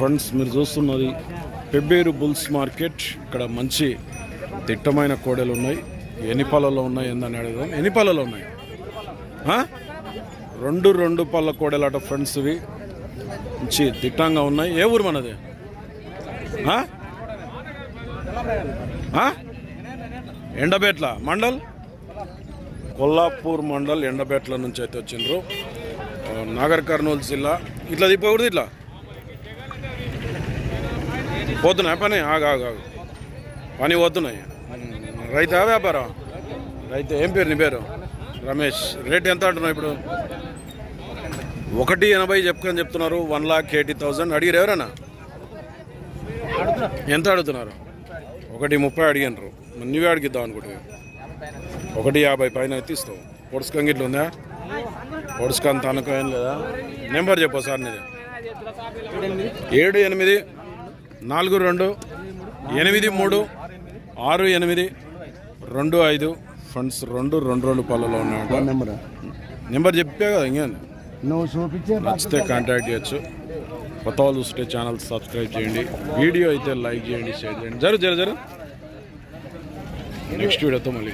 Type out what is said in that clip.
Friends మీరు చూస్తున్నది Pebbair bulls market. ఇక్కడ మంచి దిట్టమైన కోడలు ఉన్నాయి. ఎన్ని పళ్ళలో ఉన్నాయి ఏందని అడుగుదాం. ఎన్ని పళ్ళలో ఉన్నాయి? రెండు రెండు పళ్ళ కోడలట ఫ్రెండ్స్ ఇవి. మంచి దిట్టంగా ఉన్నాయి. ఏ ఊరు మనది? ఎండబేట్ల మండల్? కొల్లాపూర్ మండల్ ఎండబేట్ల నుంచి అయితే వచ్చిండ్రు. నాగర్ కర్నూలు జిల్లా. ఇట్లా దిప్పకూడదు ఇట్లా? పోతున్నాయి? పని? ఆగు ఆగు ఆగు. పని పోతున్నాయి. రైతా వ్యాపారం? రైతు ఏం పేరు నీ పేరు? రమేష్. రేట్ ఎంత అంటున్నావు ఇప్పుడు? ఒకటి ఎనభై చెప్పుకొని చెప్తున్నారు. వన్ లాక్ ఎయిటీ థౌజండ్ అడిగారు ఎవరన్నా? ఎంత అడుగుతున్నారు? ఒకటి ముప్పై అడిగినారు. నువ్వే అడిగిద్దాం అనుకుంటే ఒకటి యాభై పైన అయితే ఇస్తావు. పొడుచుకం గిట్ల ఉందా? పొడుసుకంత అనుకో ఏం లేదా? నెంబర్ చెప్పు సార్ నీది. ఏడు ఎనిమిది నాలుగు రెండు ఎనిమిది మూడు ఆరు ఎనిమిది రెండు ఐదు. ఫండ్స్ రెండు రెండు రెండు పళ్ళలో ఉన్నాయంట నెంబర్ నెంబర్ చెప్పే కదా నువ్వు చూపించే నచ్చితే కాంటాక్ట్ చేయొచ్చు. కొత్త వాళ్ళు చూస్తే ఛానల్ సబ్స్క్రైబ్ చేయండి. వీడియో అయితే లైక్ చేయండి షేర్ చేయండి. జరు జరు జరు. నెక్స్ట్ వీడియోతో మళ్ళీ.